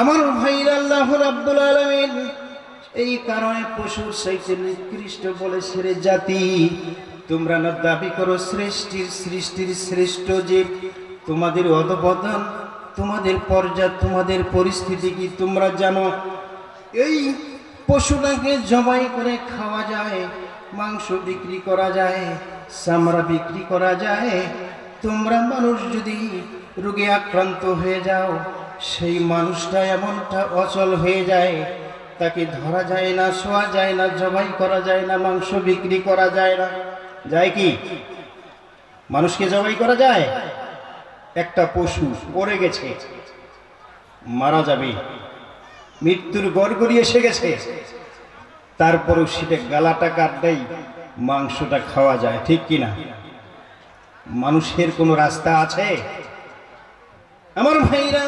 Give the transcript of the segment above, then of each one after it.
আমার ভাইরা আল্লাহ রাব্বুল আলামিন এই কারণে পশুর সাইতে নিকৃষ্ট বলে সেরে জাতি। তোমরা না দাবি করো সৃষ্টির সৃষ্টির শ্রেষ্ঠ জীব। তোমাদের অধপতন, তোমাদের পর্যায় তোমাদের পরিস্থিতি কি তোমরা জানো? এই পশুটাকে জবাই করে খাওয়া যায়, মাংস বিক্রি করা যায়, চামড়া বিক্রি করা যায়। তোমরা মানুষ যদি রোগে আক্রান্ত হয়ে যাও সেই মানুষটা এমনটা অচল হয়ে যায়, তাকে ধরা যায় না, শোয়া যায় না, জবাই করা যায় না, মাংস বিক্রি করা যায় না। যায় কি? মানুষকে জবাই করা যায়? একটা পশু পড়ে গেছে, মারা যাবে, মৃত্যুর গড়গড়ি এসে গেছে। তারপরেও সেটা গালাটা কাটলেই মাংসটা খাওয়া যায়, ঠিক কিনা মানুষের কোনো রাস্তা আছে? আমার ভাইরা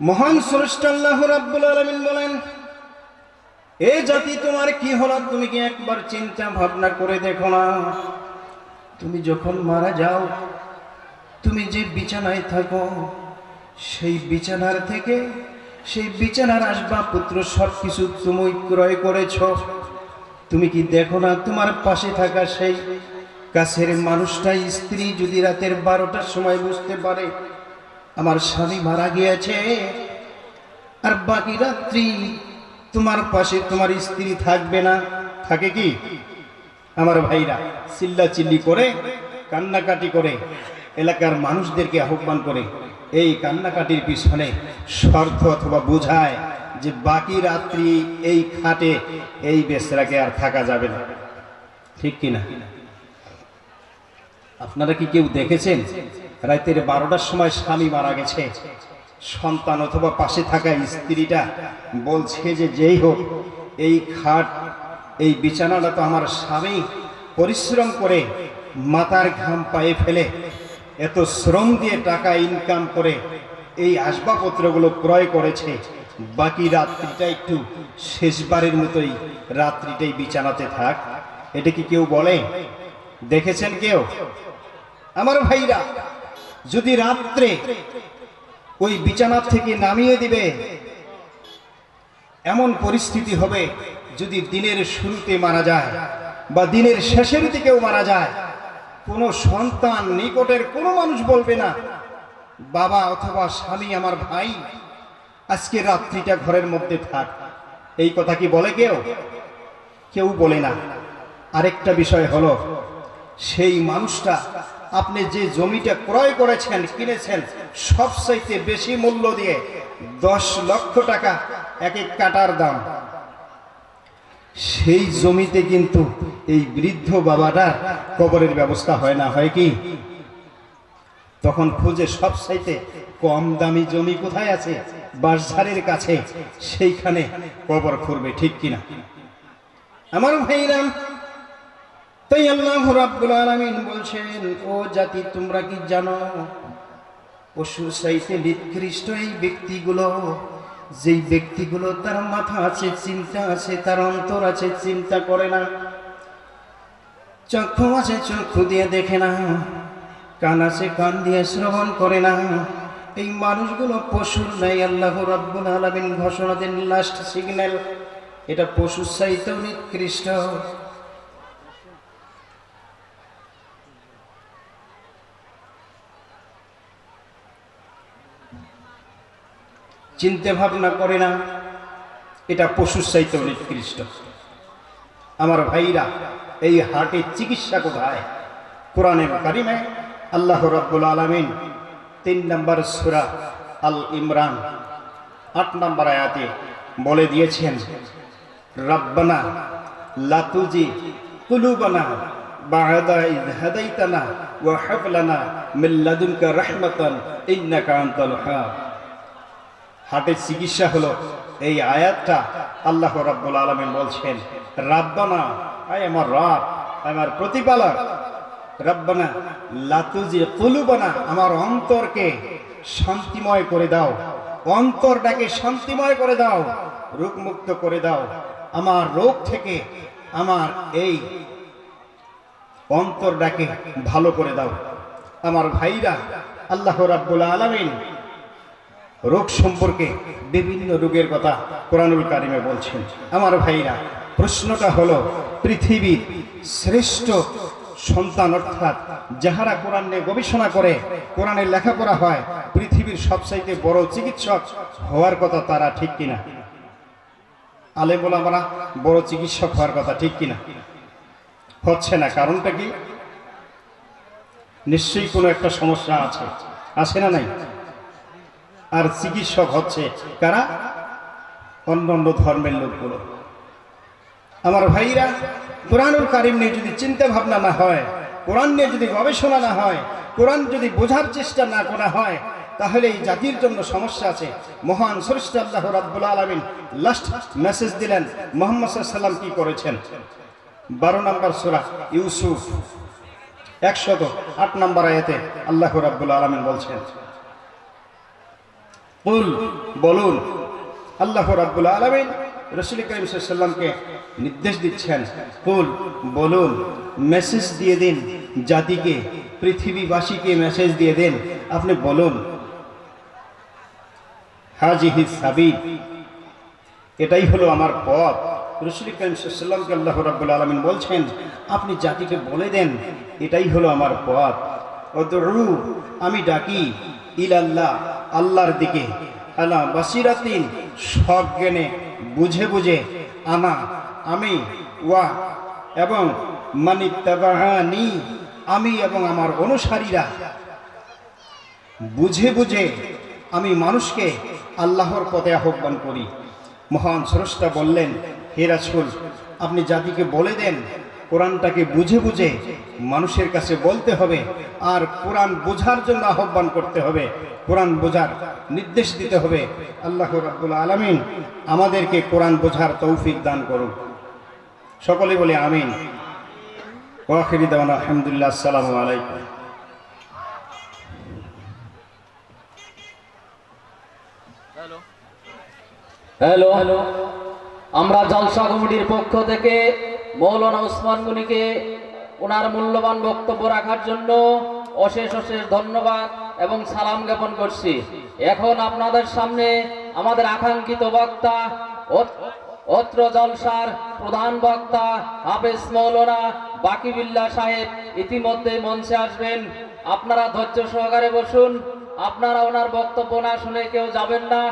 মহান স্রষ্ট আল্লাহ রাব্বুল আলামিন বলেন, এ জাতি তোমার কি হলো? তুমি কি একবার চিন্তা ভাবনা করে দেখো না? তুমি যখন মারা যাও, তুমি যে বিছানায় থাকো, সেই বিছানার থেকে সেই বিছানার আসবাবপত্র সব কিছু তুমি ক্রয় করেছ। তুমি কি দেখো না তোমার পাশে থাকা সেই কাছের মানুষটাই স্ত্রী যদি রাতের বারোটার সময় বুঝতে পারে আমার স্বামী মারা গিয়েছে। আর বাকি রাত্রি তোমার পাশে তোমার স্ত্রী থাকবে না। থাকে কি? আমার ভাইরা চিল্লা চিল্লি করে, কান্নাকাটি করে, এলাকার মানুষদেরকে আহ্বান করে, এই কান্নাকাটির পিছনে স্বার্থ অথবা বোঝায় যে বাকি রাত্রি এই খাটে এই বেসরাকে আর থাকা যাবে না। ঠিক কিনা? আপনারা কি কেউ দেখেছেন? রাতের বারোটার সময় স্বামী মারা গেছে। সন্তান অথবা পাশে থাকা স্ত্রীটা বলছে যে, যেই হোক, এই খাট, এই বিছানাটা তো আমার স্বামী পরিশ্রম করে মাথার ঘাম পায়ে ফেলে, এত শ্রম দিয়ে টাকা ইনকাম করে এই আসবাবপত্রগুলো ক্রয় করেছে। বাকি রাত্রিটা একটু শেষবারের মতোই রাত্রিটাই বিছানাতে থাক। এটা কি কেউ বলে? দেখেছেন কেউ? আমার ভাইরা যদি রাত্রে ওই বিছানা থেকে নামিয়ে দিবে, এমন পরিস্থিতি হবে যদি দিনের শুরুতে মারা যায় বা দিনের শেষের দিকেও মারা যায়। কোনো সন্তান নিকটের কোনো মানুষ বলবে না, বাবা অথবা স্বামী আমার ভাই, আজকে রাত্রিটা ঘরের মধ্যে থাক। এই কথা কি বলে কেউ? কেউ বলে না। আরেকটা বিষয় হলো, সেই মানুষটা আপনি যে জমিটা ক্রয় করেছেন, কিনেছেন, সবচাইতে বেশি মূল্য দিয়ে দশ লক্ষ টাকা এক এক কাটার দাম। সেই জমিতে কিন্তু এই বৃদ্ধ বাবাটার কবরের ব্যবস্থা হয় না, হয় কি? তখন খুঁজে সব সাইতে কম দামি জমি কোথায় আছে? বাঁশঝাড়ের কাছে। সেইখানে কবর খুঁড়বে, ঠিক কিনা? আমার ভাইরাম তাই আল্লাহ রাব্বুল আলামিন বলছেন, ও জাতি, তোমরা কি জানো, পশু সাইতে নিকৃষ্ট এই ব্যক্তিগুলো, যেই ব্যক্তিগুলো তার মাথা আছে, চিন্তা আছে, তার অন্তর আছে, চিন্তা করে না, চক্ষু আছে, চক্ষু দিয়ে দেখে না, কান আছে, কান দিয়ে শ্রবণ করে না, এই মানুষগুলো পশুর নাই আল্লাহ রাব্বুল আলামিন ঘোষণা দেন লাস্ট সিগন্যাল এটা পশুর সাইতেও নিকৃষ্ট চিন্তে ভাবনা করে না। এটা পশুর চাইতেও নিকৃষ্ট। আমার ভাইরা, এই হার্টের চিকিৎসা কোথায়? কোরআনের কারিমে আল্লাহ রব্বুল আলমিন তিন নম্বর সুরা আল ইমরান আট নম্বর আয়াতে বলে দিয়েছেন, রব্বানা লাতুজি কুলুবানা বা'দা ইয হাদাইতানা ওয়া হাব লানা মিন লাদুনকা রাহমাতান ইন্নাকা আনতাল হার্টের চিকিৎসা হলো এই আয়াতটা আল্লাহ রাব্বুল আলামিন বলছেন, রাব্বানা, আয় আমার রব আমার প্রতিপালক, রব্বানা লাতুজি কুলুবানা, আমার অন্তরকে শান্তিময় করে দাও, অন্তরটাকে শান্তিময় করে দাও, রোগমুক্ত করে দাও, আমার রোগ থেকে আমার এই অন্তরটাকে ভালো করে দাও। আমার ভাইরা, আল্লাহ রাব্বুল আলামিন রোগ সম্পর্কে বিভিন্ন রোগের কথা কোরআনুল কারিমে বলছেন। আমার ভাইরা, প্রশ্নটা হলো, পৃথিবীর শ্রেষ্ঠ সন্তান অর্থাৎ যাহারা কোরআন নিয়ে গবেষণা করে কোরআনের লেখাপড়া হয়, পৃথিবীর সবচাইতে বড় চিকিৎসক হওয়ার কথা তারা ঠিক কিনা? আলেম বলে আমরা বড় চিকিৎসক হওয়ার কথা ঠিক কিনা? হচ্ছে না, কারণটা কি? নিশ্চয়ই কোনো একটা সমস্যা আছে। আছে না নাই? আর চিকিৎসক হচ্ছে কারা? অন্য অন্য ধর্মের লোকগুলো। আমার ভাইরা, কোরআনুল কারিম নিয়ে যদি চিন্তা ভাবনা না হয়, কোরআন নিয়ে যদি গবেষণা না হয়, কোরআন যদি বোঝার চেষ্টা না করা হয়, তাহলে এই জাতির জন্য সমস্যা আছে। মহান সরিষ্ঠ আল্লাহ রাব্বুল আলমিন লাস্ট মেসেজ দিলেন, মোহাম্মদ সাল্লাম কি করেছেন? বারো নম্বর সুরা, ইউসুফ, একশত আট নম্বর আয়াতে আল্লাহ রাব্বুল আলমিন বলছেন কুল, বলুন। আল্লাহ রাব্বুল আলমিন রসুল করিম নির্দেশ দিচ্ছেন, কুল, বলুন মেসেজ দিয়ে দিন, জাতিকে, পৃথিবীবাসীকে মেসেজ দিয়ে দেন। আপনি বলুন, হাজিহি সাবিল, এটাই হলো আমার পথ। রসুল করিম সাল্লামকে আল্লাহ রাব্বুল আলমিন বলছেন, আপনি জাতিকে বলে দেন, এটাই হলো আমার পথ। অদরু আমি ডাকি, ইলাল্লাহ আল্লাহর দিকে। আলা বাসিরাতিন সজ্ঞানে বুঝে বুঝে আনা, আমি ওয়া এবং মানি তাবাহানি আমি এবং আমার অনুসারীরা। বুঝে বুঝে আমি মানুষকে আল্লাহর পথে আহ্বান করি। মহান স্রষ্টা বললেন, হে রাসূল, আপনি জাতিকে বলে দেন কোরআনটাকে বুঝে বুঝে মানুষের কাছে বলতে হবে আর কোরআন বোঝার জন্য আহ্বান করতে হবে। কোরআন বোঝার নির্দেশ দিতে হবে। আল্লাহ রাব্বুল আলামিন আমাদেরকে কোরআন বোঝার তৌফিক দান করুন। সকলে বলে আমিন। ওয়াখিরি দেওয়ান আলহামদুলিল্লাহ আসসালামু আলাইকুম। হ্যালো। হ্যালো। আমরা জলসা কমিটির পক্ষ থেকে মৌলানা ওসমান গনিকে ওনার মূল্যবান বক্তব্য রাখার জন্য অশেষ অশেষ ধন্যবাদ এবং সালাম জ্ঞাপন করছি। এখন আপনাদের সামনে আমাদের আকাঙ্ক্ষিত বক্তা অত্র জলসার প্রধান বক্তা, হাফেজ মৌলানা বাকিবিল্লা সাহেব ইতিমধ্যে মঞ্চে আসবেন। আপনারা ধৈর্য সহকারে বসুন। আপনারা ওনার বক্তব্য না শুনে কেউ যাবেন না।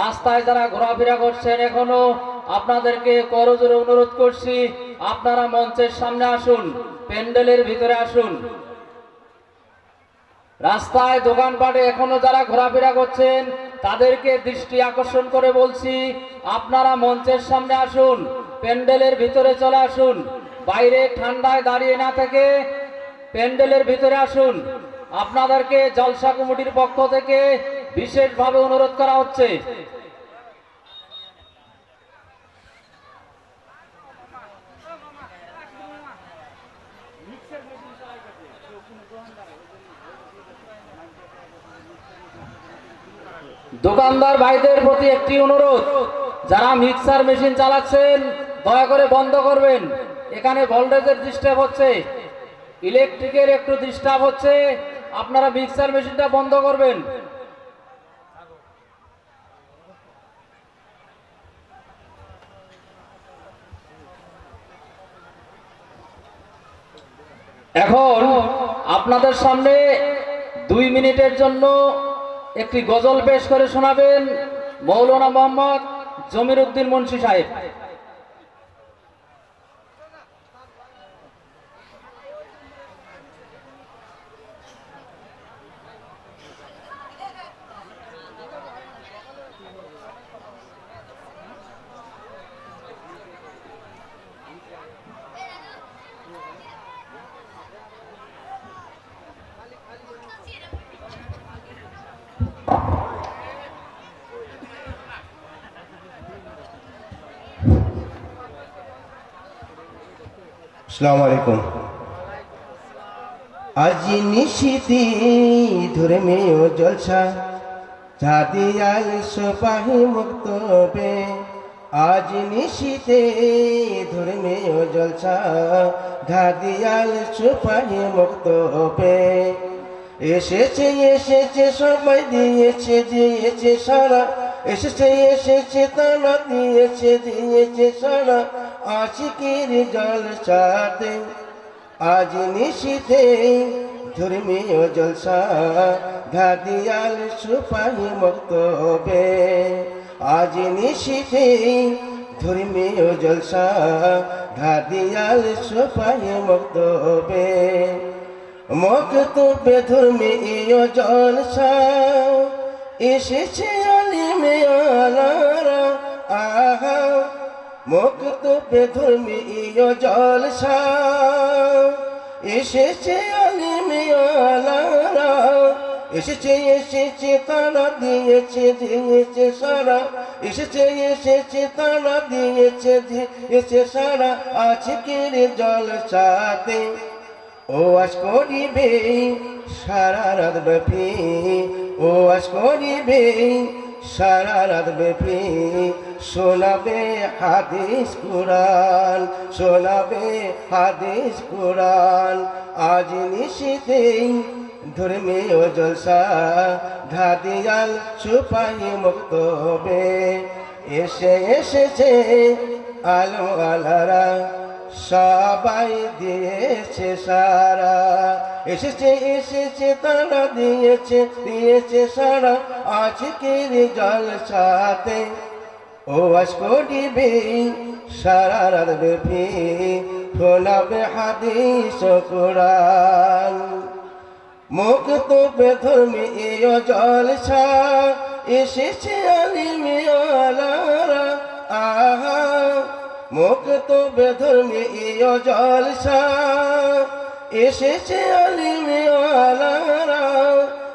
রাস্তায় যারা ঘোরাফেরা করছেন এখনও আপনাদেরকে করজোরে অনুরোধ করছি, আপনারা মঞ্চের সামনে আসুন, প্যান্ডেলের ভিতরে আসুন। রাস্তায় দোকানপাটে এখনও যারা ঘোরাফেরা করছেন, তাদেরকে দৃষ্টি আকর্ষণ করে বলছি, আপনারা মঞ্চের সামনে আসুন, প্যান্ডেলের ভিতরে চলে আসুন। বাইরে ঠান্ডায় দাঁড়িয়ে না থেকে প্যান্ডেলের ভিতরে আসুন। আপনাদেরকে জলসা কমিটির পক্ষ থেকে বিশেষভাবে অনুরোধ করা হচ্ছে। দোকানদার ভাইদের প্রতি একটি অনুরোধ, যারা মিক্সার মেশিন চালাচ্ছেন, দয়া করে বন্ধ করবেন। এখানে ভোল্টেজের ডিস্টার্ব হচ্ছে ইলেকট্রিকের একটু ডিস্টার্ব হচ্ছে, আপনারা মিক্সার মেশিনটা বন্ধ করবেন। এখন আপনাদের সামনে দুই মিনিটের জন্য একটি গজল পেশ করে শোনাবেন মৌলানা মোহাম্মদ জমির উদ্দিন মুন্সি সাহেব। আসসালামু আলাইকুম। আজ নিশিতি ধর্মীয় জলসা জাদিয়াল সুপাহি মুক্তবে আজ নিশিতে ধর্মীয় জলসা ঘাদিয়াল সুপাহি মুক্তবে এসেছে এসেছে, সবাই দিয়েছে দিয়েছে সারা। এসেছে এসেছে, তারা দিয়েছে দিয়েছে সারা। আশিকির জল সাথে, আজ নিশিতে ধর্মীয় জলসা ঘাদিয়াল সুপাহি মক্তবে আজ নিশিতে ধর্মীয় জলসা ঘাদিয়াল সুপাহি মক্তবে মক্তবে ধর্মীয় জলসা, এসেছে আলিমে আলারা, আহা মক্তবে ধর্মীয় জলসা। এসেছে আলিমে আলারা এসেছে এসেছে, তারা দিয়েছে দিয়েছে সারা। এসেছে এসেছে, তারা দিয়েছে দিয়েছে সারা। আজকের জলসাতে ও আজ করিবে সারা রাত ব্যাপী, ও আজ করিবে সারা রাত ব্যাপী। শোনাবে হাদিস কোরআন, শোনাবে হাদিস কোরআন। আজ নিশিতেই ধর্মীয় জলসা, ঘাদিয়াল সুপাহি মুক্তবে এসে এসেছে আলো আলারা সবাই দিয়েছে সারা। এসেছে এসেছে, তারা দিয়েছে দিয়েছে সারা। আজকের জল সাথে ও করিবে সারা রাত ব্যাপী শোনাবে হাদিস কোরআন। মুক্ত বেধর্মী এয় জলসা এসেছে আলিমে আলারা, আহা। মুক্ত বেধর্মী এয় জলসা এসেছে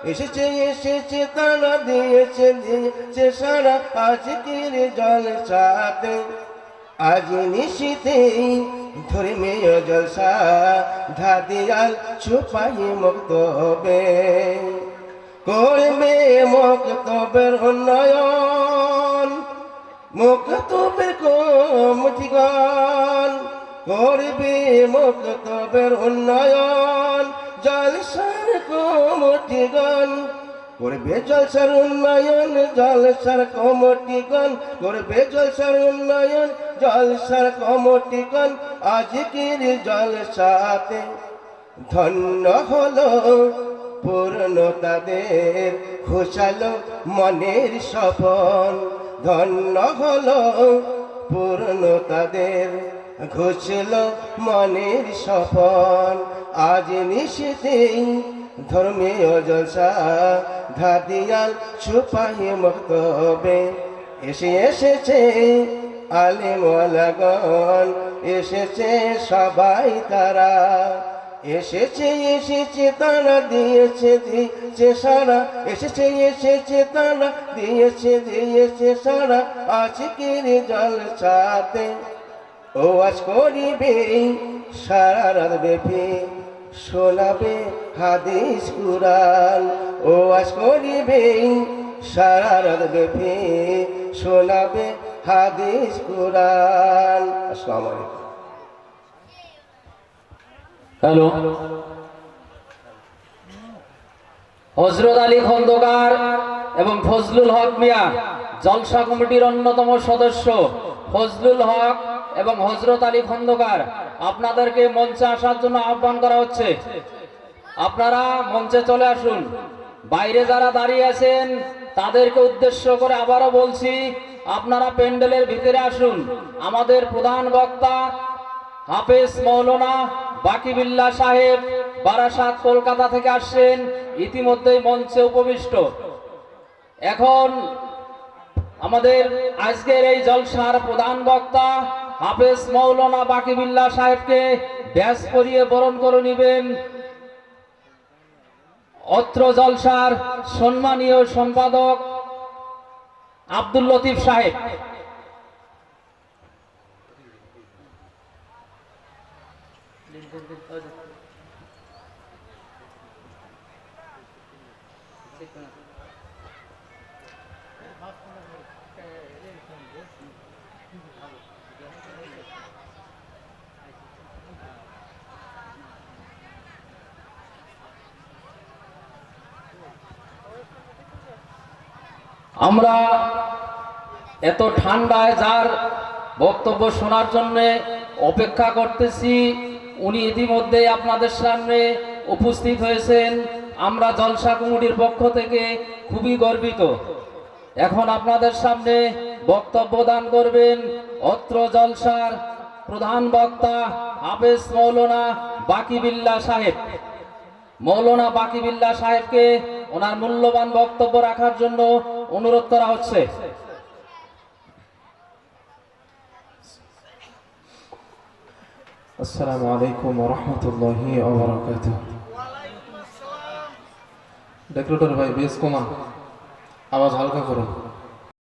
এসেছে এসেছে তারা দিয়েছে দিয়েছে সারা আজকের জলসাতে আজ নিশিতেই ধর্মীয় জলসা, ধাদিয়াল ছুপাই মুক্তবে করবে মুক্তবের উন্নয়ন মুক্তবের কমঠিগণ করবে মুক্তবের উন্নয়ন জলসার কমঠিগণ করবে জলসার উন্নয়ন জলসার কমটিগণ করবে জলসার উন্নয়ন জলসার কমটিগণ, আজকের জলসাতে ধন্য হলো পূর্ণ তাদের খুশালো মনের সপন ধন্য হলো পূর্ণ তাদের ঘুষল মনের সপন আজ নিশিতেই ধর্মীয় জলসা ধাদিয়াল সুপাহি মক্তবে। এসে এসেছে আলিমলাগন এসেছে সবাই তারা। এসেছে এসেছে, তারা দিয়েছে দিয়েছে সারা। এসেছে এসেছে, তারা দিয়েছে দিয়েছে সারা আজকের জলসাতে। ও আজ করিবে সারা রাত ব্যাপী। শোনাবে হাদিস কুরান ও আজ করিবে সারা রাত ব্যাপী শোনাবে হাদিস কুরান আসসালামু আলাইকুম। হ্যালো। হজরত আলী খন্দকার এবং ফজলুল হক মিয়া জলসা কমিটির অন্যতম সদস্য ফজলুল হক এবং হজরত আলী খন্দকার আপনাদেরকে মঞ্চে আসার জন্য আহ্বান করা হচ্ছে। আপনারা মঞ্চে চলে আসুন। বাইরে যারা দাঁড়িয়ে আছেন, তাদেরকে উদ্দেশ্য করে আবারও বলছি, আপনারা প্যান্ডেলের ভিতরে আসুন। আমাদের প্রধান বক্তা হাফেজ মৌলানা বাকিবিল্লা সাহেব বারাসাত কলকাতা থেকে আসছেন, ইতিমধ্যেই মঞ্চে উপবিষ্ট। এখন আমাদের আজকের এই জলসার প্রধান বক্তা হাফেজ মৌলানা বাকিবিল্লা সাহেবকে ব্যাস করিয়ে বরণ করে নেবেন। অত্র জলসার সম্মানীয় সম্পাদক আব্দুল লতিফ সাহেব। আমরা এত ঠান্ডায় যার বক্তব্য শোনার জন্য অপেক্ষা করতেছি, উনি ইতিমধ্যে আপনাদের সামনে উপস্থিত হয়েছেন। আমরা জলসা কমিটির পক্ষ থেকে খুবই গর্বিত। এখন আপনাদের সামনে বক্তব্য দান করবেন অত্র জলসার প্রধান বক্তা হাফেজ মৌলানা বাকিবিল্লা সাহেব। মৌলানা বাকিবিল্লা সাহেবকে ওনার মূল্যবান বক্তব্য রাখার জন্য অনুরোধ করা হচ্ছে। আসসালামু আলাইকুম রহমতুল্লাহি ডেকোরেটর ভাই বেশ কমান আওয়াজ হালকা করুন।